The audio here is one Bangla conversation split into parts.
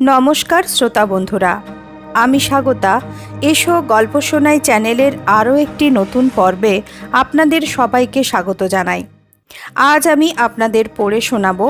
নমস্কার শ্রোতা বন্ধুরা, আমি স্বাগতা। এসো গল্প শোনাই চ্যানেলের আরও একটি নতুন পর্বে আপনাদের সবাইকে স্বাগত জানাই। আজ আমি আপনাদের পড়ে শোনাব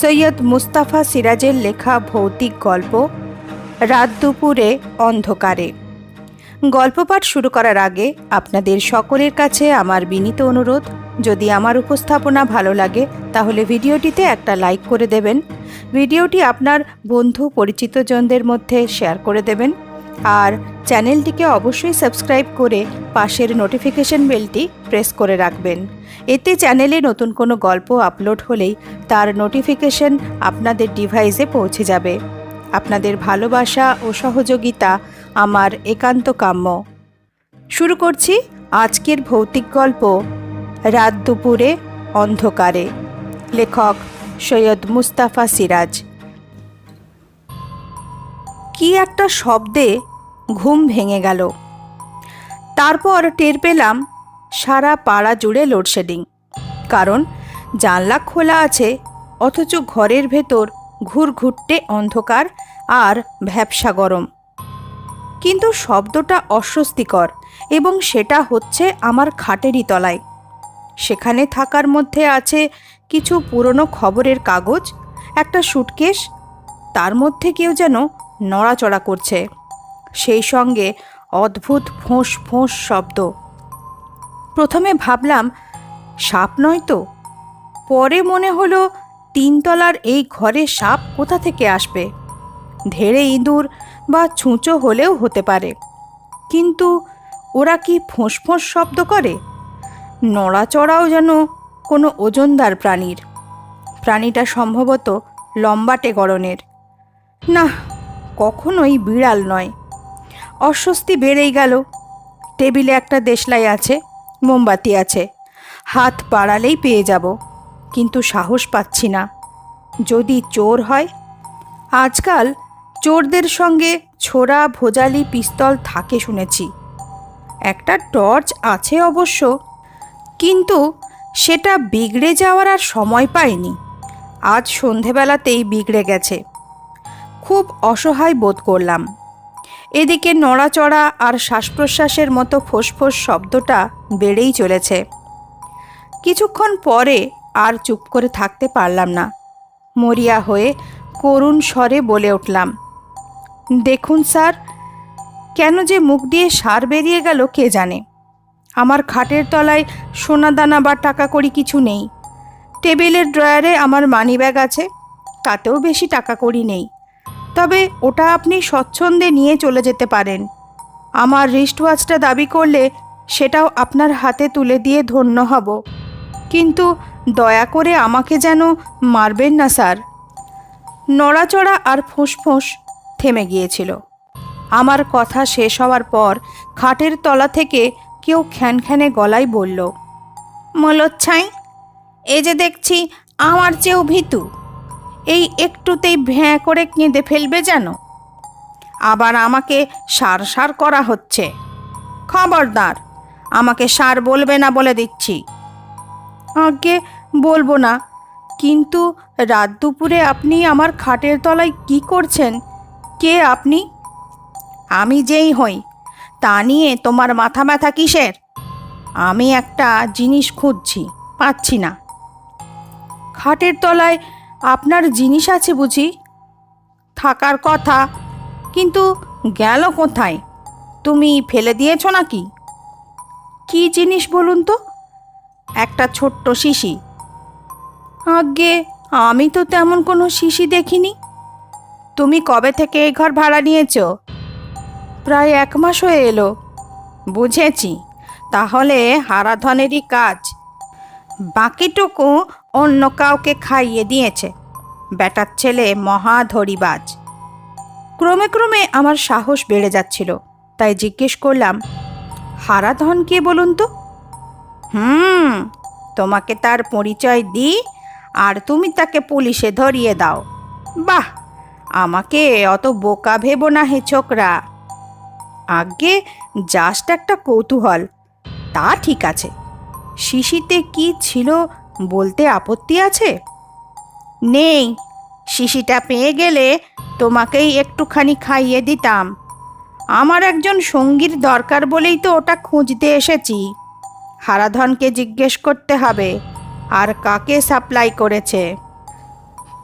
সৈয়দ মুস্তাফা সিরাজের লেখা ভৌতিক গল্প, রাত দুপুরে অন্ধকারে। গল্প পাঠ শুরু করার আগে আপনাদের সকলের কাছে আমার বিনীত অনুরোধ, যদি আমার উপস্থাপনা ভালো লাগে, তাহলে ভিডিওটিতে একটা লাইক করে দেবেন। ভিডিওটি আপনার বন্ধু পরিচিতজনদের মধ্যে শেয়ার করে দেবেন। আর চ্যানেলটিকে অবশ্যই সাবস্ক্রাইব করে পাশের নোটিফিকেশন বেলটি প্রেস করে রাখবেন। এতে চ্যানেলে নতুন কোনো গল্প আপলোড হলেই তার নোটিফিকেশন আপনাদের ডিভাইসে পৌঁছে যাবে। আপনাদের ভালোবাসা ও সহযোগিতা আমার একান্ত কাম্য। শুরু করছি আজকের ভৌতিক গল্প রাত দুপুরে অন্ধকারে। লেখক সৈয়দ মুস্তাফা সিরাজ। কি একটা শব্দে ঘুম ভেঙে গেল। তারপর টের পেলাম সারা পাড়া জুড়ে লোডশেডিং। কারণ জানলা খোলা আছে, অথচ ঘরের ভেতর ঘুরঘুরটে অন্ধকার আর ভ্যাবসা গরম। কিন্তু শব্দটা অস্বস্তিকর এবং সেটা হচ্ছে আমার খাটেরই তলায়। সেখানে থাকার মধ্যে আছে কিছু পুরনো খবরের কাগজ, একটা সুটকেস, তার মধ্যে কেউ যেন নড়াচড়া করছে। সেই সঙ্গে অদ্ভুত ফোঁস ফোঁস শব্দ। প্রথমে ভাবলাম, সাপ নয় তো? পরে মনে হলো, তিনতলার এই ঘরে সাপ কোথা থেকে আসবে? ধেড়ে ইঁদুর বা ছুঁচো হলেও হতে পারে। কিন্তু ওরা কি ফোঁস ফোঁস শব্দ করে? নড়াচড়াও যেন কোনো ওজনদার প্রাণীর। প্রাণীটা সম্ভবত লম্বাটে গড়নের। না, কখনোই বিড়াল নয়। অস্বস্তি বেড়েই গেল। টেবিলে একটা দেশলাই আছে, মোমবাতি আছে। হাত বাড়ালেই পেয়ে যাব, কিন্তু সাহস পাচ্ছি না। যদি চোর হয়? আজকাল চোরদের সঙ্গে ছোড়া ভোজালি পিস্তল থাকে শুনেছি। একটা টর্চ আছে অবশ্য, কিন্তু সেটা বিগড়ে যাওয়ার আর সময় পায়নি আজ সন্ধেবেলাতেই বিগড়ে গেছে। খুব অসহায় বোধ করলাম। এদিকে নড়াচড়া আর শ্বাস প্রশ্বাসের মতো ফোঁসফোঁস শব্দটা বেড়েই চলেছে। কিছুক্ষণ পরে আর চুপ করে থাকতে পারলাম না। মরিয়া হয়ে করুণ স্বরে বলে উঠলাম দেখুন স্যার, কেন যে মুখ দিয়ে সার বেরিয়ে গেল কে জানে? আমার খাটের তলায় সোনা দানা বা টাকা কড়ি কিছু নেই। টেবিলের ড্রয়ারে আমার মানি ব্যাগ আছে, তাতেও বেশি টাকা কড়ি নেই। তবে ওটা আপনি স্বচ্ছন্দে নিয়ে চলে যেতে পারেন। আমার রিস্ট ওয়াচটা দাবি করলে সেটাও আপনার হাতে তুলে দিয়ে ধন্য হব। কিন্তু দয়া করে আমাকে যেন মারবেন না, স্যার। নড়াচড়া আর ফোঁস থেমে গিয়েছিল। আমার কথা শেষ হওয়ার পর খাটের তলা থেকে কেউ খ্যানখ্যানে গলায় বলল, মলোচ্ছাই এ যে দেখছি আমার চেয়েও ভীতু। এই একটুতেই ভ্যাঁ করে কেঁদে ফেলবে যেন। আবার আমাকে সার সার করা হচ্ছে। খবরদার, আমাকে সার বলবে না বলে দিচ্ছি। আগে বলব না, কিন্তু রাত দুপুরে আপনি আমার খাটের তলায় কি করছেন কে আপনি? আমি যেই হই, তা নিয়ে তোমার মাথা ব্যথা কিসের? আমি একটা জিনিস খুঁজছি, পাচ্ছি না। খাটের তলায় আপনার জিনিস আছে বুঝি? থাকার কথা, কিন্তু গেল কোথায়? তুমি ফেলে দিয়েছ নাকি? কি জিনিস বলুন তো? একটা ছোট্ট শিশি। আগে আমি তো তেমন কোনো শিশি দেখিনি। তুমি কবে থেকে এই ঘর ভাড়া নিয়েছ? প্রায় এক মাস হয়ে এলো। বুঝেছি। তাহলে হারাধনেরই কাজ। বাকিটুকু অন্য কাউকে খাইয়ে দিয়েছে। বেটার ছেলে মহাধরিবাজ। ক্রমে ক্রমে আমার সাহস বেড়ে যাচ্ছিল। তাই জিজ্ঞেস করলাম, হারাধন কে বলুন তো? হুম, তোমাকে তার পরিচয় দিই আর তুমি তাকে পুলিশে ধরিয়ে দাও। বাহ! আমাকে অত বোকা ভেবো না হে ছোকরা। আগে জাস্ট একটা কৌতূহল। তা ঠিক আছে। শিশিতে কি ছিল বলতে আপত্তি আছে? নেই। শিশিটা পেয়ে গেলে তোমাকেই একটুখানি খাইয়ে দিতাম। আমার একজন সঙ্গীর দরকার বলেই তো ওটা খুঁজতে এসেছি। হারাধনকে জিজ্ঞেস করতে হবে, আর কাকে সাপ্লাই করেছে?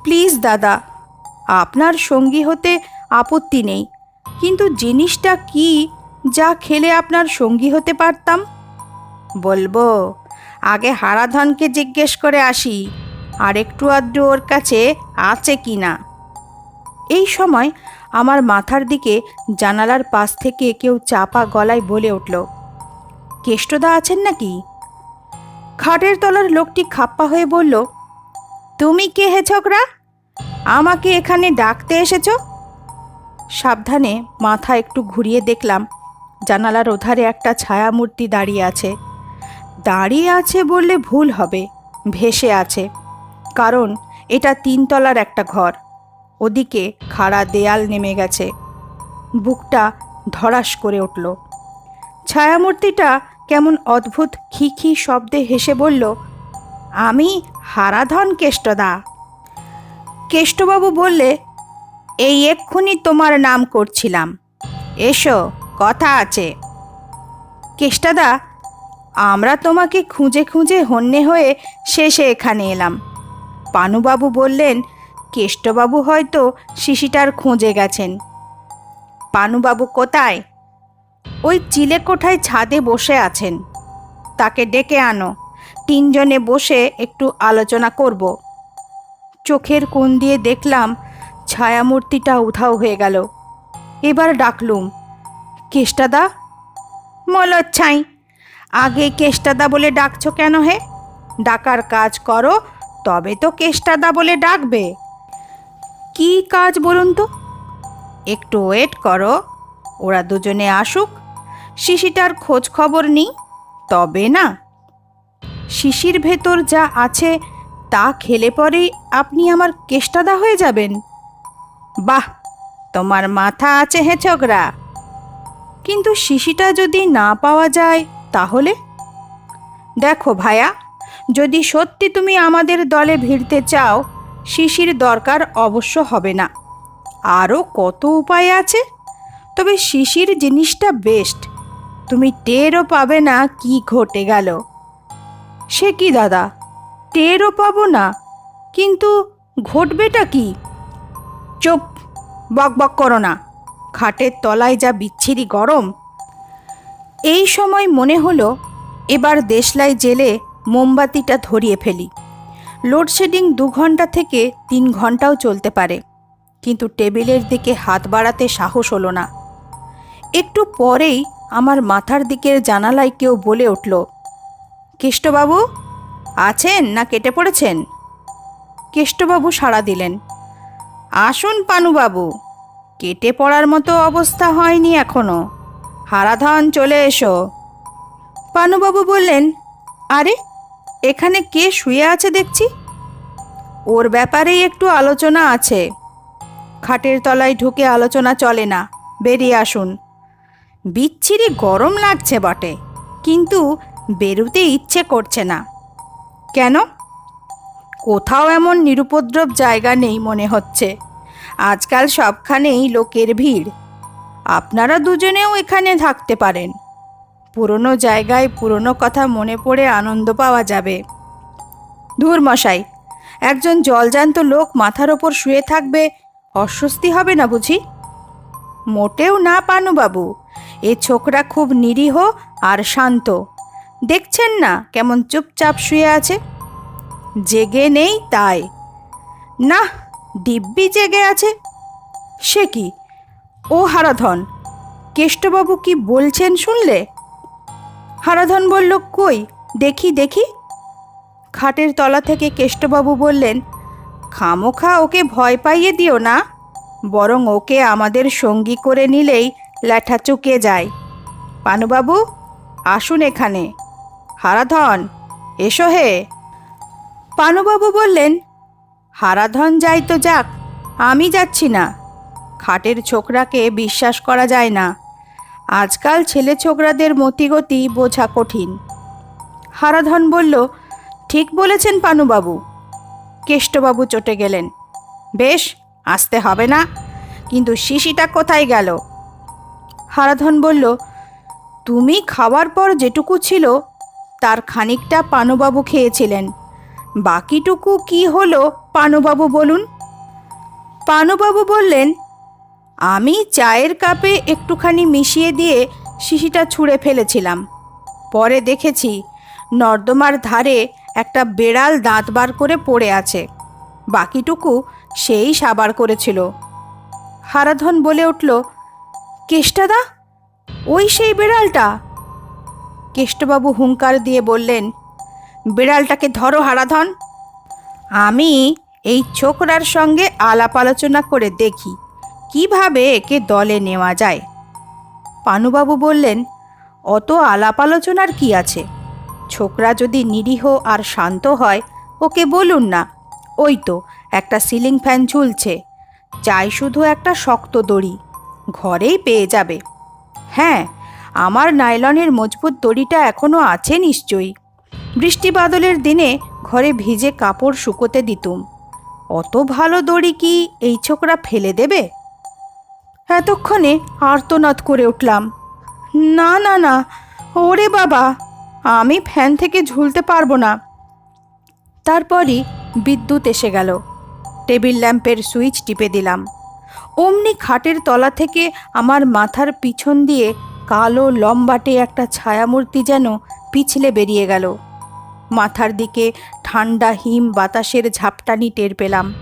প্লিজ, দাদা আপনার সঙ্গী হতে আপত্তি নেই। কিন্তু জিনিসটা কি যা খেলে আপনার সঙ্গী হতে পারতাম? বলব, আগে হারাধনকে জিজ্ঞেস করে আসি আর একটু আধটু ওর কাছে আছে কি না এই সময় আমার মাথার দিকে জানালার পাশ থেকে কেউ চাপা গলায় বলে উঠল, কেষ্টদা আছেন নাকি? খাটের তলার লোকটি খাপ্পা হয়ে বলল, তুমি কে হে ছোকরা আমাকে এখানে ডাকতে এসেছ? সাবধানে মাথা একটু ঘুরিয়ে দেখলাম, জানালার ওধারে একটা ছায়ামূর্তি দাঁড়িয়ে আছে। দাঁড়িয়ে আছে বললে ভুল হবে, ভেসে আছে, কারণ এটা তিনতলার একটা ঘর। ওদিকে খাড়া দেয়াল নেমে গেছে। বুকটা ধরাস করে উঠল। ছায়ামূর্তিটা কেমন অদ্ভুত খি খি শব্দে হেসে বলল, আমি হারাধন কেষ্টদা। কেষ্টবাবু বললে, এই এক্ষুনি তোমার নাম করছিলাম। এসো, কথা আছে। কেষ্টাদা, আমরা তোমাকে খুঁজে খুঁজে হন্যে হয়ে শেষে এখানে এলাম। পানুবাবু বললেন, কেষ্টবাবু হয়তো শিশিটার খুঁজে গেছেন। পানুবাবু, কোথায়? ওই চিলে কোঠায় ছাদে বসে আছেন। তাকে ডেকে আনো। তিনজনে বসে একটু আলোচনা করব। চোখের কোণ দিয়ে দেখলাম ছায়ামূর্তিটা উধাও হয়ে গেল। এবার ডাকলুম, কেষ্টাদা? মলচ্ছাই, আগে কেষ্টাদা বলে ডাকছো কেন হে? ডাকার কাজ করো, তবে তো কেষ্টাদা বলে ডাকবে। কি কাজ বলুন তো? একটু ওয়েট করো, ওরা দুজনে আসুক, শিশিটার খোঁজ খবর নিই, তবে না। শিশির ভেতর যা আছে তা খেলে পরেই আপনি আমার কেষ্টাদা হয়ে যাবেন। বাহ, তোমার মাথা আছে হে ছোকরা কিন্তু শিশিটা যদি না পাওয়া যায় তাহলে? দেখো ভায়া, যদি সত্যি তুমি আমাদের দলে ভিড়তে চাও, শিশির দরকার অবশ্য হবে না। আরও কত উপায় আছে? তবে শিশির জিনিসটা বেস্ট তুমি টেরও পাবে না কি ঘটে গেল। সে কি দাদা? টেরও পাবো না। কিন্তু ঘটবেটা কি? চুপ, বক বক করো না। খাটের তলায় যা বিচ্ছিরি গরম। এই সময় মনে হলো, এবার দেশলাই জেলে মোমবাতিটা ধরিয়ে ফেলি। লোডশেডিং দু ঘণ্টা থেকে তিন ঘন্টাও চলতে পারে। কিন্তু টেবিলের দিকে হাত বাড়াতে সাহস হলো না। একটু পরেই আমার মাথার দিকের জানালায় কেউ বলে উঠল, কেষ্টবাবু আছেন না কেটে পড়েছেন? কেষ্টবাবু সাড়া দিলেন, আসুন পানুবাবু, কেটে পড়ার মতো অবস্থা হয়নি এখনও, হারাধন চলে এসো। পানুবাবু বললেন, আরে, এখানে কে শুয়ে আছে দেখছি? ওর ব্যাপারেই একটু আলোচনা আছে। খাটের তলায় ঢুকে আলোচনা চলে না, বেরিয়ে আসুন। বিচ্ছিরি গরম লাগছে বটে, কিন্তু বেরুতে ইচ্ছে করছে না। কেন? কোথাও এমন নিরুপদ্রব জায়গা নেই মনে হচ্ছে। আজকাল সবখানেই লোকের ভিড়। আপনারা দুজনেও এখানে থাকতে পারেন। পুরনো জায়গায় পুরনো কথা মনে পড়ে আনন্দ পাওয়া যাবে। ধুর মশাই, একজন জলজান্ত লোক মাথার ওপর শুয়ে থাকবে, অস্বস্তি হবে না বুঝি? মোটেও না, পানুবাবু। এ ছোকরা খুব নিরীহ আর শান্ত। দেখছেন না কেমন চুপচাপ শুয়ে আছে? জেগে নেই তাই। না দিব্যি জেগে আছে। সে কি? ও হারাধন, কেষ্টবাবু কি বলছেন শুনলে? হারাধন বলল, কই? দেখি দেখি। খাটের তলা থেকে কেষ্টবাবু বললেন, খামোখা, ওকে ভয় পাইয়ে দিও না। বরং ওকে আমাদের সঙ্গী করে নিলেই ল্যাঠা চুকে যায়। পানুবাবু, আসুন এখানে। হারাধন, এসো হে। পানুবাবু বললেন, হারাধন যাই তো যাক, আমি যাচ্ছি না। খাটের ছোকরাকে বিশ্বাস করা যায় না। আজকাল ছেলে ছোকরাদের মতিগতি বোঝা কঠিন। হারাধন বলল, ঠিক বলেছেন পানুবাবু। কেষ্টবাবু চটে গেলেন, বেশ, আসতে হবে না, কিন্তু শিশিটা কোথায় গেল? হারাধন বলল, তুমি খাওয়ার পর যেটুকু ছিল তার খানিকটা পানুবাবু খেয়েছিলেন। বাকিটুকু কি হলো পানুবাবু বলুন। পানুবাবু বললেন, আমি চায়ের কাপে একটুখানি মিশিয়ে দিয়ে শিশিটা ছুঁড়ে ফেলেছিলাম। পরে দেখেছি নর্দমার ধারে একটা বেড়াল দাঁত বার করে পড়ে আছে। বাকিটুকু সেই সাবার করেছিল। হারাধন বলে উঠল, কেষ্টাদা, ওই সেই বেড়ালটা? কেষ্টবাবু হুঙ্কার দিয়ে বললেন, বিড়ালটাকে ধরো হারাধন। আমি এই ছোকরার সঙ্গে আলাপ আলোচনা করে দেখি, কীভাবে একে দলে নেওয়া যায়? পানুবাবু বললেন, অত আলাপ আলোচনার কি আছে? ছোকরা যদি নিরীহ আর শান্ত হয়, ওকে বলুন না। ওই তো একটা সিলিং ফ্যান ঝুলছে। চাই শুধু একটা শক্ত দড়ি। ঘরেই পেয়ে যাবে। হ্যাঁ আমার নাইলনের মজবুত দড়িটা এখনও আছে নিশ্চয়ই। বৃষ্টি বাদলের দিনে ঘরে ভিজে কাপড় শুকোতে দিতুম। অত ভালো দড়ি কি এই ছোকরা ফেলে দেবে? এতক্ষণে আর্তনাদ করে উঠলাম। না না না, ওরে বাবা, আমি ফ্যান থেকে ঝুলতে পারব না। তারপরই বিদ্যুৎ এসে গেল। টেবিল ল্যাম্পের সুইচ টিপে দিলাম। অমনি খাটের তলা থেকে আমার মাথার পিছন দিয়ে কালো লম্বাটে একটা ছায়ামূর্তি যেন পিছলে বেরিয়ে গেল। মাথার দিকে ঠান্ডা হিম বাতাসের ঝাপটানি টের পেলাম।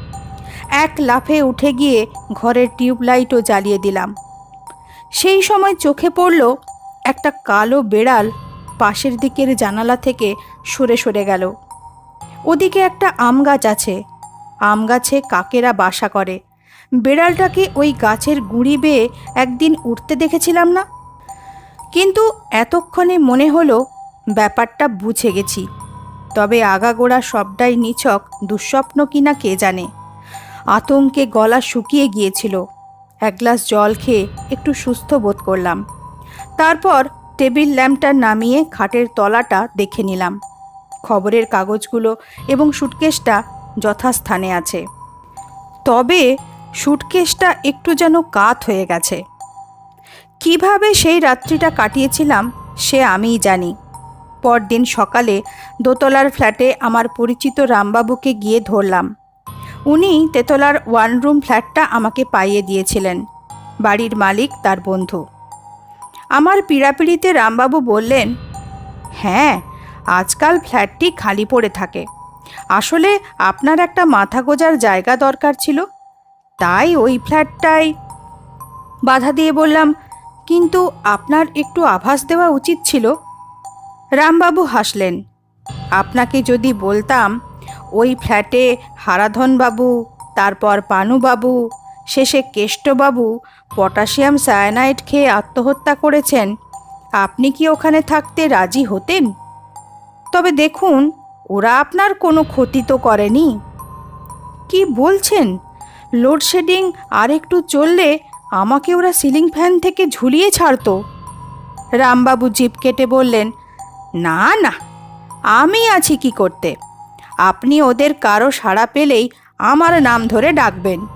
এক লাফে উঠে গিয়ে ঘরের টিউবলাইটও জ্বালিয়ে দিলাম। সেই সময় চোখে পড়ল একটা কালো বেড়াল পাশের দিকের জানালা থেকে সরে সরে গেল। ওদিকে একটা আম গাছ আছে। আম গাছে কাকেরা বাসা করে। বেড়ালটাকে ওই গাছের গুঁড়ি বেয়ে একদিন উঠতে দেখেছিলাম না? কিন্তু এতক্ষণে মনে হলো ব্যাপারটা বুঝে গেছি। তবে আগাগোড়া সবটাই নিছক, দুঃস্বপ্ন কিনা কে জানে। আতঙ্কে গলা শুকিয়ে গিয়েছিল। এক গ্লাস জল খেয়ে একটু সুস্থ বোধ করলাম। তারপর টেবিল ল্যাম্পটা নামিয়ে খাটের তলাটা দেখে নিলাম। খবরের কাগজগুলো এবং সুটকেসটা যথাস্থানে আছে। তবে সুটকেসটা একটু যেন কাত হয়ে গেছে। কীভাবে সেই রাত্রিটা কাটিয়েছিলাম সে আমিই জানি। পরদিন সকালে দোতলার ফ্ল্যাটে আমার পরিচিত রামবাবুকে গিয়ে ধরলাম। উনি তেতলার ওয়ান রুম ফ্ল্যাটটা আমাকে পাইয়ে দিয়েছিলেন। বাড়ির মালিক তার বন্ধু। আমার পীড়াপিড়িতে রামবাবু বললেন হ্যাঁ আজকাল ফ্ল্যাটটি খালি পড়ে থাকে। আসলে আপনার একটা মাথা গোজার জায়গা দরকার ছিল। তাই ওই ফ্ল্যাটটাই বাধা দিয়ে বললাম কিন্তু আপনার একটু আভাস দেওয়া উচিত ছিল। রামবাবু হাসলেন। আপনাকে যদি বলতাম, ওই ফ্ল্যাটে হারাধনবাবু, তারপর পানুবাবু, শেষে কেষ্টবাবু, পটাশিয়াম সায়ানাইড খেয়ে আত্মহত্যা করেছেন, আপনি কি ওখানে থাকতে রাজি হতেন? তবে দেখুন, ওরা আপনার কোনো ক্ষতি তো করেনি। কি বলছেন? লোডশেডিং আর একটু চললে আমাকে ওরা সিলিং ফ্যান থেকে ঝুলিয়ে ছাড়তো। রামবাবু জিপ কেটে বললেন, না না, আমি আছি কি করতে? আপনি ওদের কারও সাড়া পেলেই আমার নাম ধরে ডাকবেন।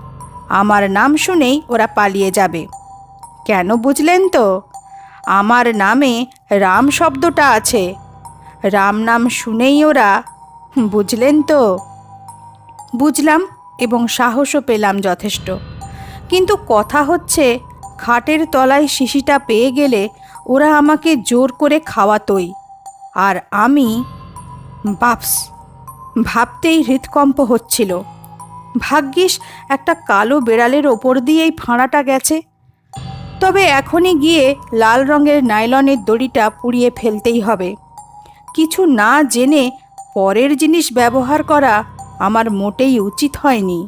আমার নাম শুনেই ওরা পালিয়ে যাবে। কেন বুঝলেন তো? আমার নামে রাম শব্দটা আছে। রাম নাম শুনেই ওরা বুঝলেন তো? বুঝলাম এবং সাহসও পেলাম যথেষ্ট। কিন্তু কথা হচ্ছে, খাটের তলায় শিশিটা পেয়ে গেলে ওরা আমাকে জোর করে খাওয়াতই। আর আমি, বাপস, ভাবতেই হৃদকম্প হচ্ছিল। ভাগ্যিস, একটা কালো বেড়ালের ওপর দিয়েই ফাঁড়াটা গেছে। তবে এখনই গিয়ে লাল রঙের নাইলনের দড়িটা পুড়িয়ে ফেলতেই হবে। কিছু না জেনে পরের জিনিস ব্যবহার করা আমার মোটেই উচিত হয়নি।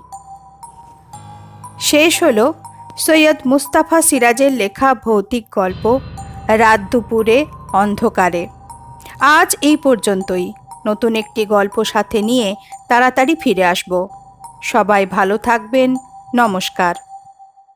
শেষ হল সৈয়দ মুস্তাফা সিরাজের লেখা ভৌতিক গল্প রাত দুপুরে অন্ধকারে। আজ এই পর্যন্তই। নতুন একটি গল্প সাথে নিয়ে তাড়াতাড়ি ফিরে আসব। সবাই ভালো থাকবেন। নমস্কার।